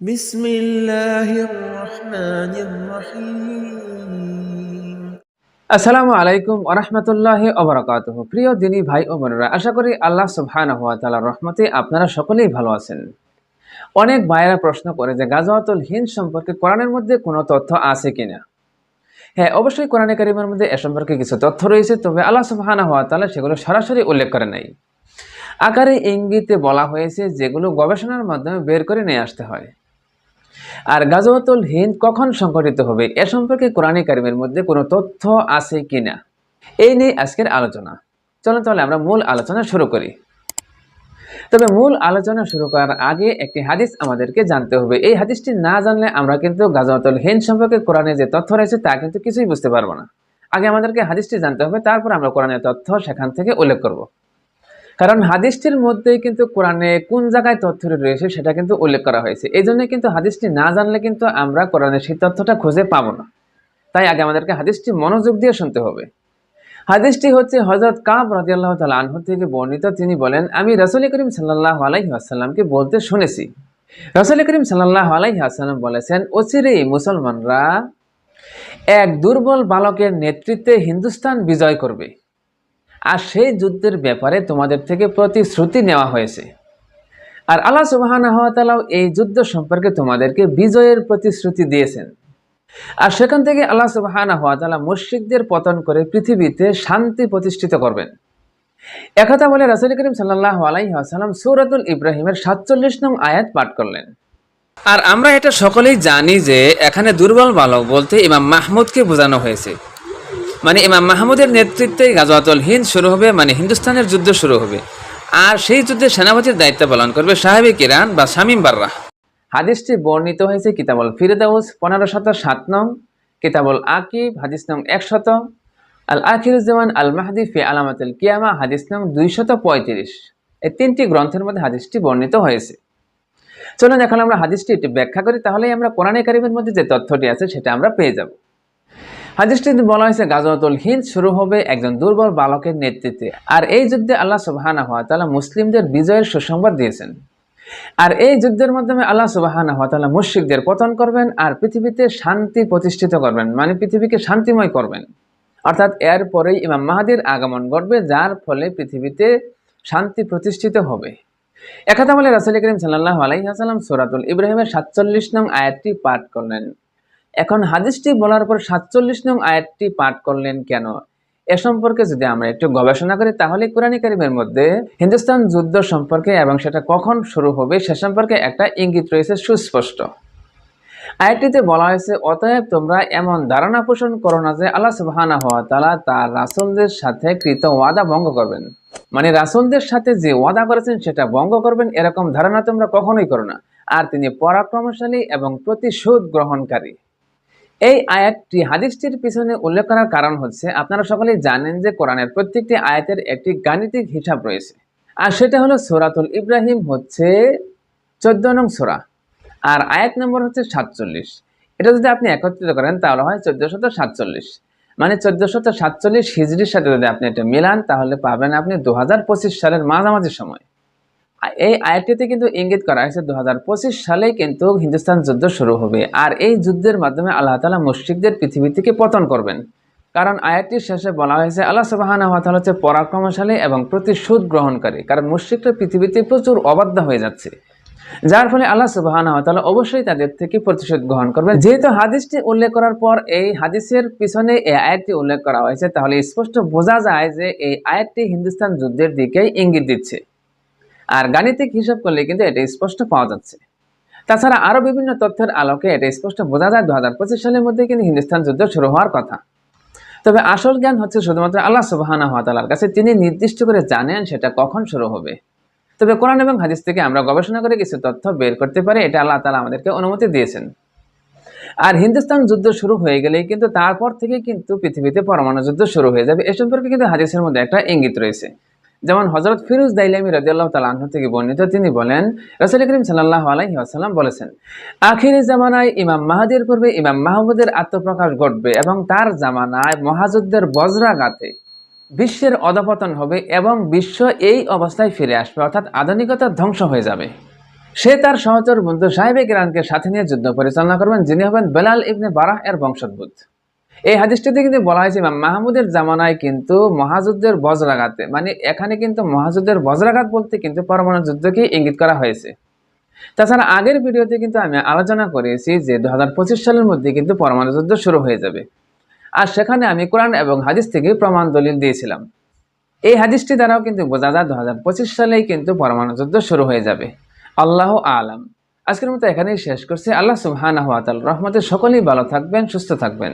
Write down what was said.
بسم الله الرحمن الرحيم আসসালামু আলাইকুম আরহামতুল্লাহ অবরাকাত প্রিয় দিনী ভাই ও বোনেরা আশা করি আল্লাহ সুবহান তাআলার রহমতে আপনারা সকলেই ভালো আছেন অনেক ভাইয়েরা প্রশ্ন করে যে গাজওয়াতুল হিন্দ সম্পর্কে কোরআনের মধ্যে কোনো তথ্য আছে কিনা হ্যাঁ অবশ্যই কোরআনে কারিমের মধ্যে এ সম্পর্কে কিছু তথ্য রয়েছে তবে আল্লাহ সুবহান তাআলা সেগুলো সরাসরি উল্লেখ করে নাই আকারে ইঙ্গিতে বলা হয়েছে যেগুলো গবেষণার মাধ্যমে বের করে নিয়ে আসতে হয় আর গাজওয়াতুল হিন্দ কখন সংঘটিত হবে? এ সম্পর্কে কোরআনী কারিমের মধ্যে কোনো তথ্য আছে কিনা? এই নিয়ে আজকের আলোচনা। চলুন তাহলে আমরা মূল আলোচনা শুরু করি। তবে মূল আলোচনা শুরু করার আগে একটি হাদিস আমাদেরকে জানতে হবে। এই হাদিসটি না জানলে আমরা কিন্তু গাজওয়াতুল হিন্দ সম্পর্কে কোরআনে যে তথ্য রয়েছে তা কিন্তু কিছুই বুঝতে পারব না। আগে আমাদেরকে হাদিসটি জানতে হবে, তারপর আমরা কোরআনের তথ্য সেখান থেকে উল্লেখ করব। কারণ হাদিসটির মধ্যে কিন্তু কোরআনে কোন জায়গায় তথ্যটি রয়েছে সেটা কিন্তু উল্লেখ করা হয়েছে। এই জন্য কিন্তু হাদিসটি না জানলে কিন্তু আমরা কোরআনের সেই তথ্যটা খুঁজে পাবো না। তাই আগে আমাদেরকে হাদিসটি মনোযোগ দিয়ে শুনতে হবে। হাদিসটি হচ্ছে হজরত কাব রাজিয়াল্লাহ তাল আনহু থেকে বর্ণিত। তিনি বলেন, আমি রসুল করিম সাল্লাহ আলাইহি আসাল্লামকে বলতে শুনেছি। রসুল করিম সাল্লাহ আলাইহি আসাল্লাম বলেছেন অচিরেই মুসলমানরা এক দুর্বল বালকের নেতৃত্বে হিন্দুস্তান বিজয় করবে। আর সেই যুদ্ধের ব্যাপারে তোমাদের থেকে প্রতিশ্রুতি নেওয়া হয়েছে। আর আল্লাহ সুবাহানাহতালাও এই যুদ্ধ সম্পর্কে তোমাদেরকে বিজয়ের প্রতিশ্রুতি দিয়েছেন। আর সেখান থেকে আল্লাহ সুবাহানাহতালা মুশ্রিকদের পতন করে পৃথিবীতে শান্তি প্রতিষ্ঠিত করবেন। একথা বলে রাসুল করিম সাল্লাহ আলাইসাল্লাম সৌরাতুল ইব্রাহিমের সাতচল্লিশ নং আয়াত পাঠ করলেন। আর আমরা এটা সকলেই জানি যে এখানে দুর্বল বালক বলতে ইমাম মাহমুদকে বোঝানো হয়েছে। মানে ইমাম মাহমুদের নেতৃত্বে গাজওয়াতুল হিন্দ শুরু হবে মানে হিন্দুস্তানের যুদ্ধ শুরু হবে। আর সেই যুদ্ধে সেনাপতির দায়িত্ব পালন করবে সাহেবে কিরান বা শামিম বার্রা হাদিসটি বর্ণিত হয়েছে কিতাবল ফিরদাউস, পনেরো শত সাত নং, কিতাবল আকিব, হাদিস নং এক একশত আল আখিরুজ্জামান আল মাহাদি ফি আলামাতুল কিয়ামা, হাদিস নং দুইশত পঁয়ত্রিশ। এই তিনটি গ্রন্থের মধ্যে হাদিসটি বর্ণিত হয়েছে। চলুন, এখন আমরা হাদিসটি একটু ব্যাখ্যা করি, তাহলেই আমরা কোরআনে কারিমের মধ্যে যে তথ্যটি আছে, সেটা আমরা পেয়ে যাব। হাদিসটিতে বলা হয়েছে গাজওয়াতুল হিন্দ শুরু হবে একজন দুর্বল বালকের নেতৃত্বে। আর এই যুদ্ধে আল্লাহ সুবাহানা হওয়া তালা মুসলিমদের বিজয়ের সুসংবাদ দিয়েছেন। আর এই যুদ্ধের মাধ্যমে আল্লাহ সুবাহানা হওয়া তালা মুশ্রিকদের পতন করবেন আর পৃথিবীতে শান্তি প্রতিষ্ঠিত করবেন মানে পৃথিবীকে শান্তিময় করবেন। অর্থাৎ এর পরেই ইমাম মাহাদির আগমন ঘটবে, যার ফলে পৃথিবীতে শান্তি প্রতিষ্ঠিত হবে। একথা বলে রাসুল করিম সাল্লাহ আলাইসাল্লাম সোরাতুল ইব্রাহিমের সাতচল্লিশ নং আয়াতটি পাঠ করলেন। এখন হাদিসটি বলার পর সাতচল্লিশ নং আয়াতটি পাঠ করলেন কেন? এ সম্পর্কে যদি আমরা একটু গবেষণা করি, তাহলে কোরআনী কারিমের মধ্যে হিন্দুস্তান যুদ্ধ সম্পর্কে এবং সেটা কখন শুরু হবে সে সম্পর্কে একটা ইঙ্গিত রয়েছে সুস্পষ্ট। আয়াতটিতে বলা হয়েছে, অতএব তোমরা এমন ধারণা পোষণ করো না যে আল্লাহ সুবহানা হওয়া তালা তার রাসুলদের সাথে কৃত ওয়াদা ভঙ্গ করবেন। মানে রাসুলদের সাথে যে ওয়াদা করেছেন সেটা ভঙ্গ করবেন, এরকম ধারণা তোমরা কখনোই করো না। আর তিনি পরাক্রমশালী এবং প্রতিশোধ গ্রহণকারী। এই আয়াতটি হাদিসটির পিছনে উল্লেখ করার কারণ হচ্ছে, আপনারা সকলেই জানেন যে কোরআনের প্রত্যেকটি আয়াতের একটি গাণিতিক হিসাব রয়েছে। আর সেটা হলো সোরাতুল ইব্রাহিম হচ্ছে চোদ্দ নং সোরা, আর আয়াত নম্বর হচ্ছে সাতচল্লিশ। এটা যদি আপনি একত্রিত করেন, তাহলে হয় চোদ্দশত সাতচল্লিশ। মানে চোদ্দশত সাতচল্লিশ হিজড়ির সাথে যদি আপনি এটা মিলান, তাহলে পাবেন আপনি দু সালের মাঝামাঝি সময়। এই আয়াতটিতে কিন্তু ইঙ্গিত করা হয়েছে দু হাজার পঁচিশ সালেই কিন্তু হিন্দুস্তান যুদ্ধ শুরু হবে। আর এই যুদ্ধের মাধ্যমে আল্লাহ তালা মুশ্রিকদের পৃথিবী থেকে পতন করবেন। কারণ আয়াতটির শেষে বলা হয়েছে, আল্লাহ সুবাহানা হতাল হচ্ছে পরাক্রমশালী এবং প্রতিশোধ গ্রহণকারী। কারণ মুশ্রিকরা পৃথিবীতে প্রচুর অবাধ্য হয়ে যাচ্ছে। যার ফলে আল্লাহ সুবাহানা হতাল অবশ্যই তাদের থেকে প্রতিশোধ গ্রহণ করবে যেহেতু হাদিসটি উল্লেখ করার পর এই হাদিসের পিছনে এই আয়াতটি উল্লেখ করা হয়েছে, তাহলে স্পষ্ট বোঝা যায় যে এই আয়াতটি হিন্দুস্তান যুদ্ধের দিকেই ইঙ্গিত দিচ্ছে। আর গাণিতিক হিসাব করলে কিন্তু এটা স্পষ্ট পাওয়া যাচ্ছে। তাছাড়া আরও বিভিন্ন তথ্যের আলোকে এটা স্পষ্ট বোঝা যায় দু হাজার পঁচিশ সালের মধ্যে কিন্তু হিন্দুস্তান যুদ্ধ শুরু হওয়ার কথা। তবে আসল জ্ঞান হচ্ছে শুধুমাত্র আল্লাহ সুবাহানা হাতালার কাছে, তিনি নির্দিষ্ট করে জানেন সেটা কখন শুরু হবে। তবে কোরআন এবং হাদিস থেকে আমরা গবেষণা করে কিছু তথ্য বের করতে পারি, এটা আল্লাহ তালা আমাদেরকে অনুমতি দিয়েছেন। আর হিন্দুস্তান যুদ্ধ শুরু হয়ে গেলেই কিন্তু তারপর থেকে কিন্তু পৃথিবীতে পরমাণু যুদ্ধ শুরু হয়ে যাবে, এ সম্পর্কে কিন্তু হাদিসের মধ্যে একটা ইঙ্গিত রয়েছে। যেমন হজরত ফিরুজ দাইলামি রাজিয়াল্লাহ তালাহ থেকে বর্ণিত, তিনি বলেন, রসুল করিম সাল্লাহ আলাইহি আসাল্লাম বলেছেন, আখিরি জামানায় ইমাম মাহাদির পূর্বে ইমাম মাহমুদের আত্মপ্রকাশ ঘটবে এবং তার জামানায় মহাযুদ্ধের বজ্রাঘাতে বিশ্বের অধপতন হবে এবং বিশ্ব এই অবস্থায় ফিরে আসবে, অর্থাৎ আধুনিকতা ধ্বংস হয়ে যাবে। সে তার সহচর বন্ধু সাহেব কিরানকে সাথে নিয়ে যুদ্ধ পরিচালনা করবেন, যিনি হবেন বেলাল ইবনে বারাহ এর বংশোদ্ভূত। এই হাদিসটিতে কিন্তু বলা হয়েছে মাহমুদের জামানায় কিন্তু মহাযুদ্ধের বজ্রাঘাতে মানে এখানে কিন্তু মহাযুদ্ধের বজ্রাঘাত বলতে কিন্তু পরমাণু যুদ্ধকে ইঙ্গিত করা হয়েছে। তাছাড়া আগের ভিডিওতে কিন্তু আমি আলোচনা করেছি যে দু হাজার পঁচিশ সালের মধ্যে কিন্তু পরমাণু যুদ্ধ শুরু হয়ে যাবে। আর সেখানে আমি কোরআন এবং হাদিস থেকে প্রমাণ দলিল দিয়েছিলাম। এই হাদিসটি দ্বারাও কিন্তু বোঝা যায় দু হাজার পঁচিশ সালেই কিন্তু পরমাণু যুদ্ধ শুরু হয়ে যাবে। আল্লাহ আলাম। আজকের মতো এখানেই শেষ করছি। আল্লাহ তাআলার রহমতে সকলেই ভালো থাকবেন, সুস্থ থাকবেন।